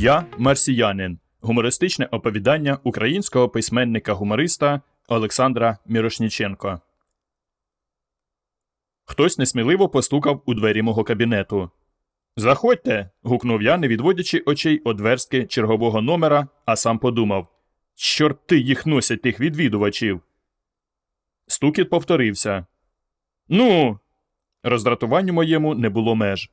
Я марсіянин. Гумористичне оповідання українського письменника-гумориста Олександра Мірошніченко. Хтось несміливо постукав у двері мого кабінету. Заходьте. гукнув я, не відводячи очей од верстки чергового номера, а сам подумав Чорти їх носять тих відвідувачів. Стукіт повторився. Ну. Роздратуванню моєму не було меж.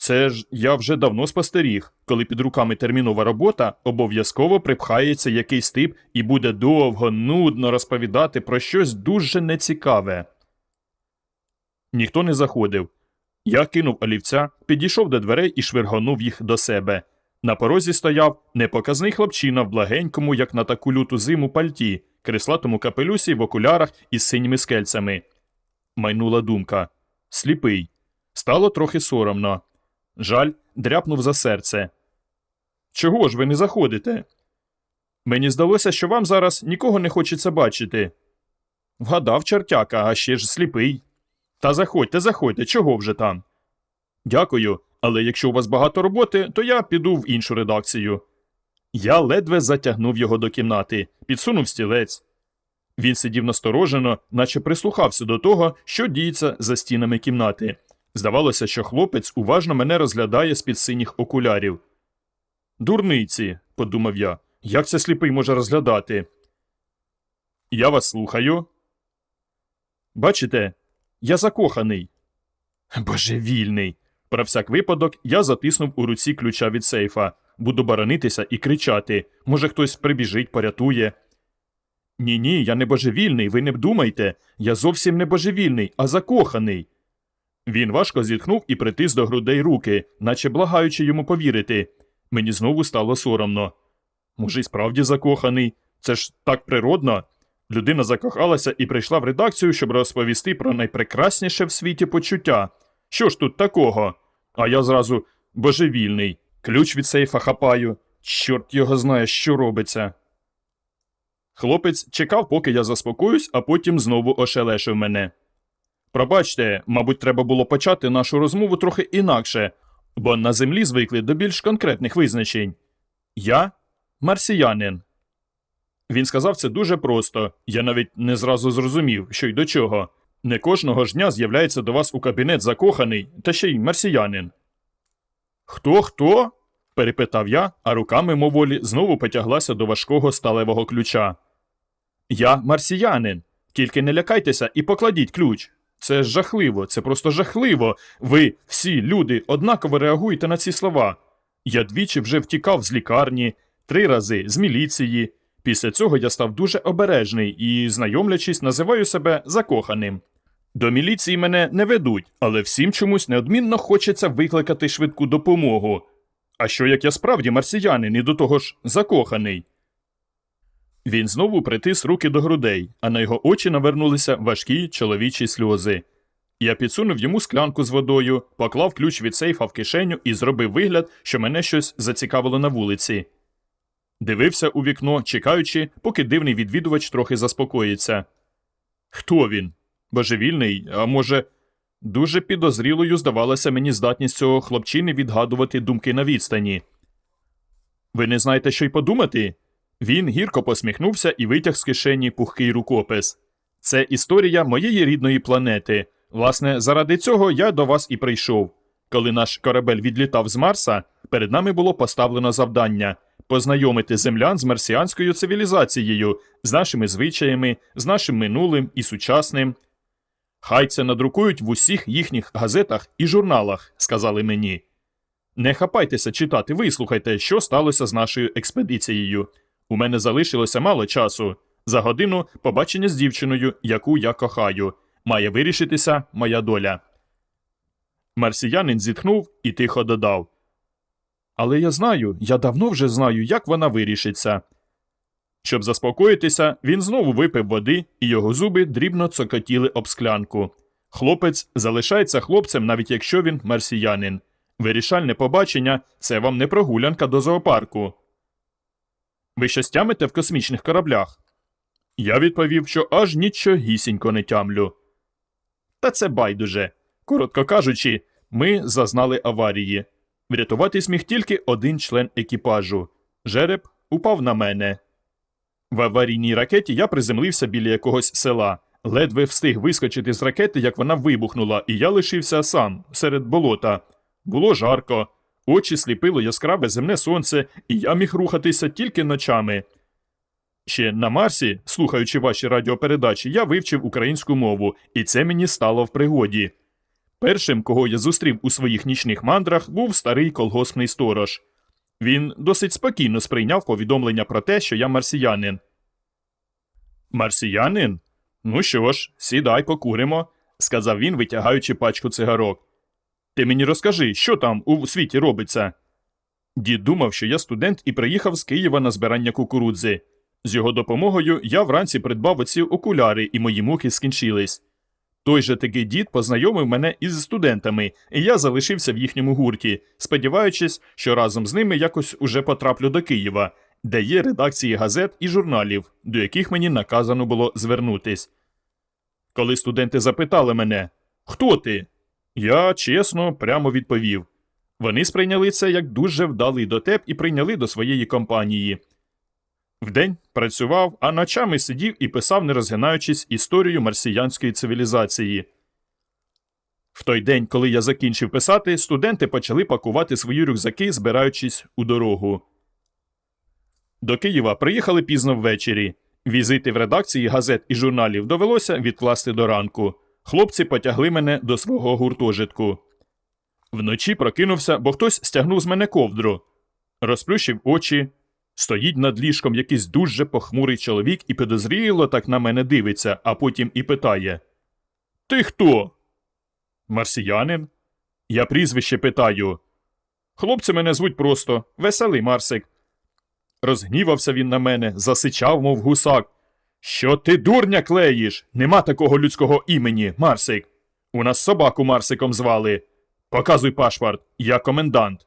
Це ж я вже давно спостеріг, коли під руками термінова робота обов'язково припхається якийсь тип і буде довго, нудно розповідати про щось дуже нецікаве. Ніхто не заходив. Я кинув олівця, підійшов до дверей і швиргонув їх до себе. На порозі стояв непоказний хлопчина в благенькому, як на таку люту зиму, пальті, креслатому капелюсі в окулярах із синіми скельцями. Майнула думка сліпий. Стало трохи соромно. Жаль, дряпнув за серце. Чого ж ви не заходите? Мені здалося, що вам зараз нікого не хочеться бачити. Вгадав чертяка, а ще ж сліпий. Та заходьте, заходьте, чого вже там? Дякую, але якщо у вас багато роботи, то я піду в іншу редакцію. Я ледве затягнув його до кімнати, підсунув стілець. Він сидів насторожено, наче прислухався до того, що діється за стінами кімнати. Здавалося, що хлопець уважно мене розглядає з-під синіх окулярів. Дурниці, подумав я, як це сліпий може розглядати? Я вас слухаю. Бачите, я закоханий. Божевільний. Про всяк випадок я затиснув у руці ключа від сейфа. Буду баранитися і кричати. Може, хтось прибіжить, порятує. Ні, ні, я не божевільний, ви не думайте. Я зовсім не божевільний, а закоханий. Він важко зітхнув і притис до грудей руки, наче благаючи йому повірити. Мені знову стало соромно. Може, й справді закоханий. Це ж так природно. Людина закохалася і прийшла в редакцію, щоб розповісти про найпрекрасніше в світі почуття. Що ж тут такого? А я зразу божевільний. Ключ від сейфа хапаю. Чорт його знає, що робиться. Хлопець чекав, поки я заспокоюсь, а потім знову ошелешив мене. Пробачте, мабуть, треба було почати нашу розмову трохи інакше, бо на землі звикли до більш конкретних визначень. Я марсіянин. Він сказав це дуже просто, я навіть не зразу зрозумів, що й до чого. Не кожного ж дня з'являється до вас у кабінет закоханий, та ще й марсіянин. Хто, хто? перепитав я, а руками моволі знову потяглася до важкого сталевого ключа. Я марсіянин. Тільки не лякайтеся і покладіть ключ. Це жахливо, це просто жахливо. Ви, всі люди, однаково реагуєте на ці слова. Я двічі вже втікав з лікарні, три рази з міліції. Після цього я став дуже обережний і, знайомлячись, називаю себе закоханим. До міліції мене не ведуть, але всім чомусь неодмінно хочеться викликати швидку допомогу. А що як я справді марсіянин і до того ж закоханий? Він знову притис руки до грудей, а на його очі навернулися важкі чоловічі сльози. Я підсунув йому склянку з водою, поклав ключ від сейфа в кишеню і зробив вигляд, що мене щось зацікавило на вулиці. Дивився у вікно, чекаючи, поки дивний відвідувач трохи заспокоїться. Хто він? Божевільний, а може, дуже підозрілою здавалася мені здатність цього хлопчини відгадувати думки на відстані. Ви не знаєте, що й подумати? Він гірко посміхнувся і витяг з кишені пухкий рукопис. Це історія моєї рідної планети. Власне, заради цього я до вас і прийшов. Коли наш корабель відлітав з Марса, перед нами було поставлено завдання познайомити землян з марсіанською цивілізацією, з нашими звичаями, з нашим минулим і сучасним. Хай це надрукують в усіх їхніх газетах і журналах, сказали мені. Не хапайтеся читати, вислухайте, що сталося з нашою експедицією. У мене залишилося мало часу. За годину побачення з дівчиною, яку я кохаю. Має вирішитися моя доля. Марсіянин зітхнув і тихо додав. Але я знаю, я давно вже знаю, як вона вирішиться. Щоб заспокоїтися, він знову випив води, і його зуби дрібно цокотіли об склянку. Хлопець залишається хлопцем, навіть якщо він марсіянин. Вирішальне побачення це вам не прогулянка до зоопарку. Ви щось тямите в космічних кораблях? Я відповів, що аж нічогісінько не тямлю. Та це байдуже. Коротко кажучи, ми зазнали аварії. Врятуватись міг тільки один член екіпажу. Жереб упав на мене. В аварійній ракеті я приземлився біля якогось села. Ледве встиг вискочити з ракети, як вона вибухнула, і я лишився сам, серед болота. Було жарко, очі сліпило яскраве земне сонце, і я міг рухатися тільки ночами. Ще на Марсі, слухаючи ваші радіопередачі, я вивчив українську мову, і це мені стало в пригоді. Першим, кого я зустрів у своїх нічних мандрах, був старий колгоспний сторож. Він досить спокійно сприйняв повідомлення про те, що я марсіянин. Марсіянин? Ну що ж, сідай, покуримо, сказав він, витягаючи пачку цигарок. Ти мені розкажи, що там у світі робиться? Дід думав, що я студент і приїхав з Києва на збирання кукурудзи. З його допомогою я вранці придбав оці окуляри, і мої муки скінчились. Той же таки дід познайомив мене із студентами, і я залишився в їхньому гурті, сподіваючись, що разом з ними якось уже потраплю до Києва, де є редакції газет і журналів, до яких мені наказано було звернутись. Коли студенти запитали мене, хто ти? Я чесно прямо відповів. Вони сприйняли це як дуже вдалий дотеп і прийняли до своєї компанії. Вдень працював, а ночами сидів і писав, не розгинаючись, історію марсіянської цивілізації. В той день, коли я закінчив писати, студенти почали пакувати свої рюкзаки, збираючись у дорогу. До Києва приїхали пізно ввечері. Візити в редакції газет і журналів довелося відкласти до ранку. Хлопці потягли мене до свого гуртожитку. Вночі прокинувся, бо хтось стягнув з мене ковдру. Розплющив очі. Стоїть над ліжком якийсь дуже похмурий чоловік і підозріло так на мене дивиться, а потім і питає: Ти хто? Марсіянин? Я прізвище питаю. Хлопці мене звуть просто Веселий Марсик. Розгнівався він на мене, засичав, мов гусак. Що ти дурня клеїш? Нема такого людського імені, Марсик. У нас собаку Марсиком звали. Показуй пашпорт, я комендант.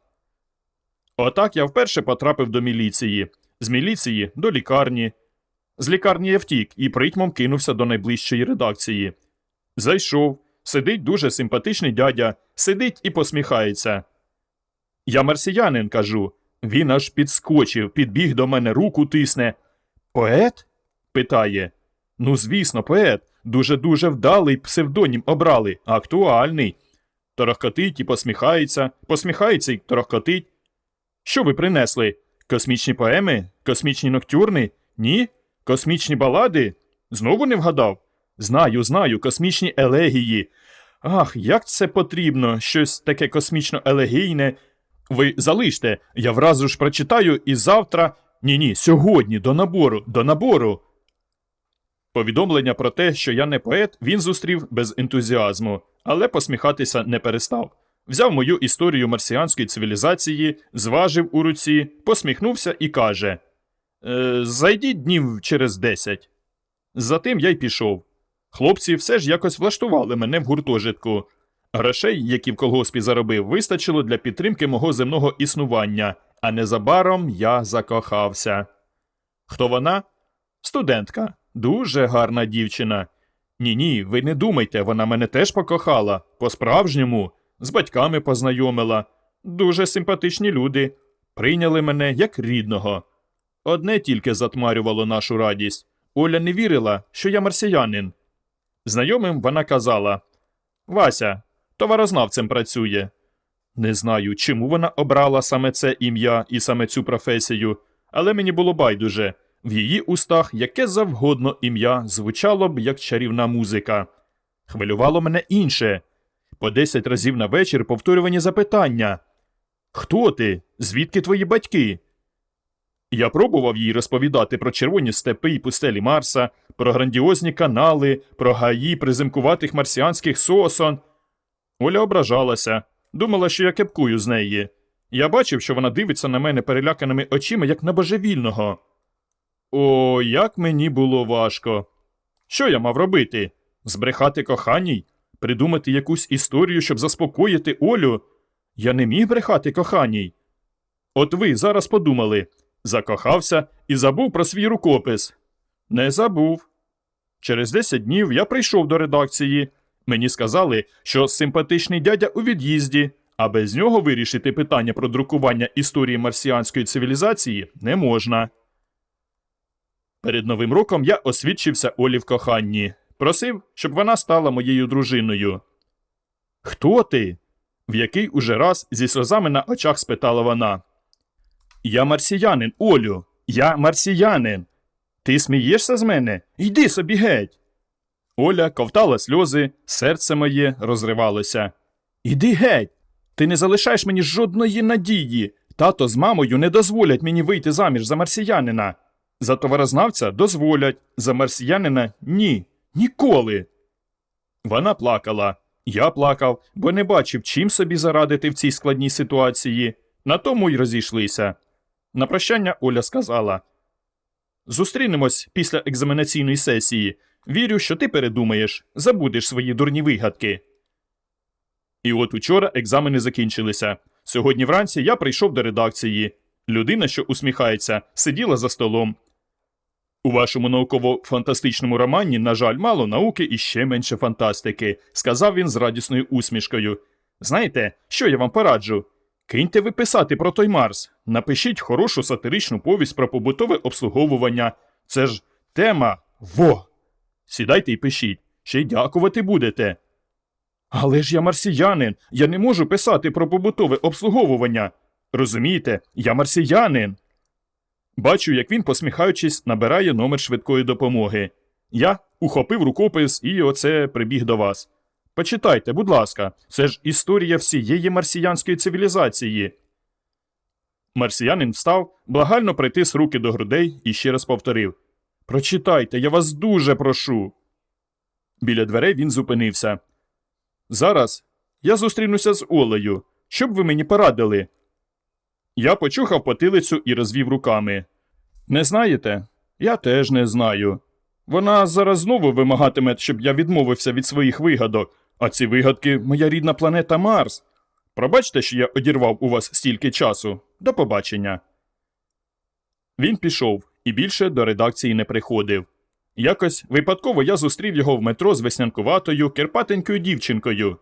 Отак я вперше потрапив до міліції, з міліції до лікарні. З лікарні я втік і притьмом кинувся до найближчої редакції. Зайшов, сидить дуже симпатичний дядя, сидить і посміхається. Я марсіянин, кажу. Він аж підскочив, підбіг до мене, руку тисне. Поет? Питає. Ну, звісно, поет. Дуже дуже вдалий псевдонім обрали, актуальний. Торохкотить і посміхається, посміхається і торохкотить. Що ви принесли? Космічні поеми? Космічні ноктюрни? Ні? Космічні балади? Знову не вгадав? Знаю, знаю, космічні елегії. Ах, як це потрібно, щось таке космічно елегійне. Ви залиште, я вразу ж прочитаю і завтра. Ні, ні, сьогодні, до набору, до набору. Повідомлення про те, що я не поет, він зустрів без ентузіазму, але посміхатися не перестав. Взяв мою історію марсіанської цивілізації, зважив у руці, посміхнувся і каже: е, Зайдіть днів через десять. Затим я й пішов. Хлопці все ж якось влаштували мене в гуртожитку. Грошей, які в колгоспі заробив, вистачило для підтримки мого земного існування, а незабаром я закохався. Хто вона? Студентка, дуже гарна дівчина. Ні, ні, ви не думайте, вона мене теж покохала, по-справжньому, з батьками познайомила. Дуже симпатичні люди. Прийняли мене як рідного. Одне тільки затмарювало нашу радість. Оля не вірила, що я марсіянин. Знайомим вона казала Вася, товарознавцем працює. Не знаю, чому вона обрала саме це ім'я і саме цю професію, але мені було байдуже. В її устах яке завгодно ім'я звучало б як чарівна музика. Хвилювало мене інше. По десять разів на вечір повторювані запитання Хто ти? Звідки твої батьки? Я пробував їй розповідати про червоні степи і пустелі Марса, про грандіозні канали, про гаї приземкуватих марсіанських сосон. Оля ображалася, думала, що я кепкую з неї. Я бачив, що вона дивиться на мене переляканими очима, як на божевільного. О, як мені було важко. Що я мав робити? Збрехати коханій? Придумати якусь історію, щоб заспокоїти Олю? Я не міг брехати коханій. От ви зараз подумали закохався і забув про свій рукопис. Не забув. Через 10 днів я прийшов до редакції. Мені сказали, що симпатичний дядя у від'їзді, А без нього вирішити питання про друкування історії марсіанської цивілізації не можна. Перед новим роком я освідчився Олі в коханні. Просив, щоб вона стала моєю дружиною. Хто ти? в який уже раз зі сльозами на очах спитала вона. Я марсіянин, Олю, я марсіянин. Ти смієшся з мене? Йди собі геть. Оля ковтала сльози, серце моє розривалося. Іди геть. Ти не залишаєш мені жодної надії. Тато з мамою не дозволять мені вийти заміж за марсіянина. За товарознавця дозволять, за марсіянина ні. Ніколи. Вона плакала. Я плакав, бо не бачив, чим собі зарадити в цій складній ситуації. На тому й розійшлися. На прощання Оля сказала: Зустрінемось після екзаменаційної сесії. Вірю, що ти передумаєш, забудеш свої дурні вигадки. І от учора екзамени закінчилися. Сьогодні вранці я прийшов до редакції. Людина, що усміхається, сиділа за столом. У вашому науково-фантастичному романі, на жаль, мало науки і ще менше фантастики, сказав він з радісною усмішкою. Знаєте, що я вам пораджу? Киньте ви писати про той Марс. Напишіть хорошу сатиричну повість про побутове обслуговування. Це ж тема во. Сідайте і пишіть, ще й дякувати будете. Але ж я марсіянин, я не можу писати про побутове обслуговування. Розумієте, я марсіянин. Бачу, як він, посміхаючись, набирає номер швидкої допомоги. Я ухопив рукопис і оце прибіг до вас. Почитайте, будь ласка, це ж історія всієї марсіянської цивілізації. Марсіянин встав, благально притис руки до грудей і ще раз повторив Прочитайте, я вас дуже прошу. Біля дверей він зупинився. Зараз я зустрінуся з Олею. Що б ви мені порадили? Я почухав потилицю і розвів руками. Не знаєте? Я теж не знаю. Вона зараз знову вимагатиме, щоб я відмовився від своїх вигадок, а ці вигадки моя рідна планета Марс. Пробачте, що я одірвав у вас стільки часу. До побачення. Він пішов і більше до редакції не приходив. Якось випадково я зустрів його в метро з веснянкуватою, кирпатенькою дівчинкою.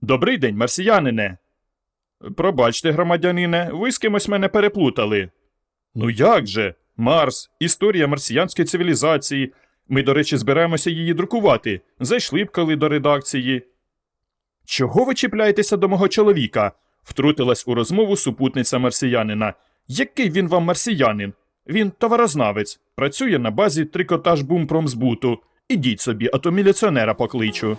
Добрий день, марсіянине. Пробачте, громадянине, ви з кимось мене переплутали. Ну як же? Марс, історія марсіянської цивілізації. Ми, до речі, збираємося її друкувати. Зайшли б коли до редакції. Чого ви чіпляєтеся до мого чоловіка? втрутилась у розмову супутниця марсіянина. Який він вам марсіянин? Він товарознавець, працює на базі трикотаж бумпромзбуту. Ідіть собі, а то міліціонера покличу.